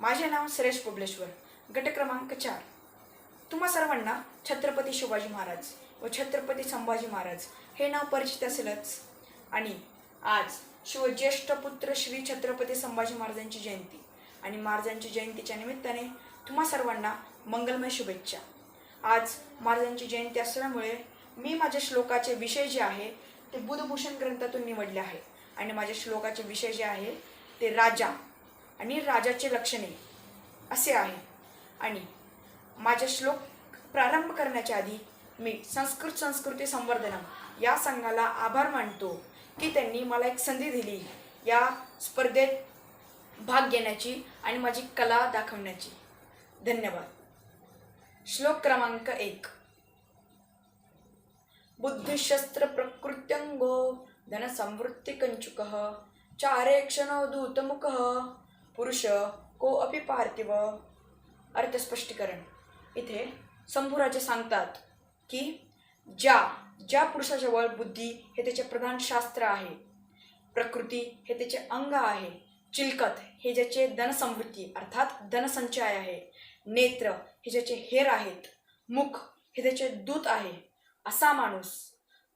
माझे नाव सुरेश पुबलेश्वर गट क्रमांक चार. तुम्हा सर्वांना छत्रपती शिवाजी महाराज व छत्रपती संभाजी महाराज हे नाव परिचित असेलच. आणि आज शिवज्येष्ठ पुत्र श्री छत्रपती संभाजी महाराजांची जयंती आणि महाराजांची जयंतीच्या निमित्ताने तुम्हा सर्वांना मंगलमय शुभेच्छा. आज महाराजांची जयंती असल्यामुळे मी माझ्या श्लोकाचे विषय जे आहे ते बुधभूषण ग्रंथातून निवडले आहे. आणि माझ्या श्लोकाचे विषय जे आहे ते राजा आणि राजाचे लक्षणे असे आहे. आणि माझ्या श्लोक प्रारंभ करण्याच्या आधी मी संस्कृत संस्कृती संवर्धनम या संघाला आभार मानतो की त्यांनी मला एक संधी दिली या स्पर्धेत भाग घेण्याची आणि माझी कला दाखवण्याची. धन्यवाद. श्लोक क्रमांक एक. बुद्धिशस्त्र प्रकृत्यंगो धनसंवृत्ती कंचुक चारे क्षण दूतमुख पुरुष को अपि पार्थिव अर्थस्पष्टीकरण. इथे संभुराजे सांगतात की ज्या ज्या पुरुषाजवळ बुद्धी हे त्याचे प्रधान शास्त्र आहे प्रकृती हे त्याचे अंग आहे चिलकत हे ज्याचे धनसमृद्धी अर्थात धनसंचय आहे नेत्र हे ज्याचे हेर आहेत मुख हे त्याचे दूत आहे असा माणूस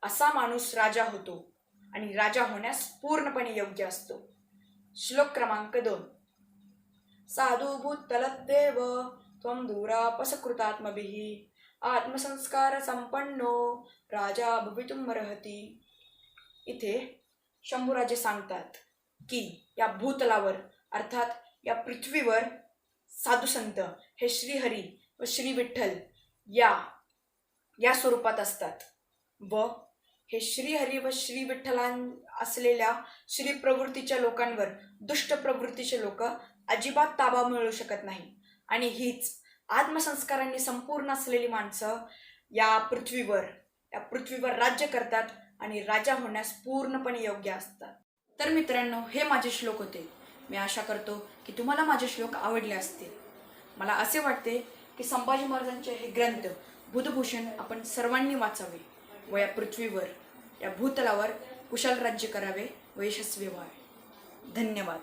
असा माणूस राजा होतो आणि राजा होण्यास पूर्णपणे योग्य असतो. श्लोक क्रमांक दोन. साधुभूत्तलद्देव त्वं दूरापसकृतात्मभिः आत्मसंस्कारसंपन्नो राजा भवितुम अर्हति। इथे शंभूराजे सांगतात की या भूतलावर अर्थात या पृथ्वीवर साधुसंत हे श्रीहरी व श्री विठ्ठल या या स्वरूपात असतात व हे श्रीहरी व श्री विठ्ठलां असलेल्या श्री प्रवृत्तीच्या लोकांवर दुष्ट प्रवृत्तीचे लोक अजिबात ताबा मिळू शकत नाही. आणि हीच आत्मसंस्कारांनी संपूर्ण असलेली माणसं या पृथ्वीवर या पृथ्वीवर राज्य करतात आणि राजा होण्यास पूर्णपणे योग्य असतात. तर मित्रांनो हे माझे श्लोक होते. मी आशा करतो की तुम्हाला माझे श्लोक आवडले असतील. मला असे वाटते की संभाजी महाराजांचे हे ग्रंथ बुधभूषण आपण सर्वांनी वाचावे व या पृथ्वीवर या भूतलावर कुशल राज्य करावे व यशस्वी व्हावे. धन्यवाद.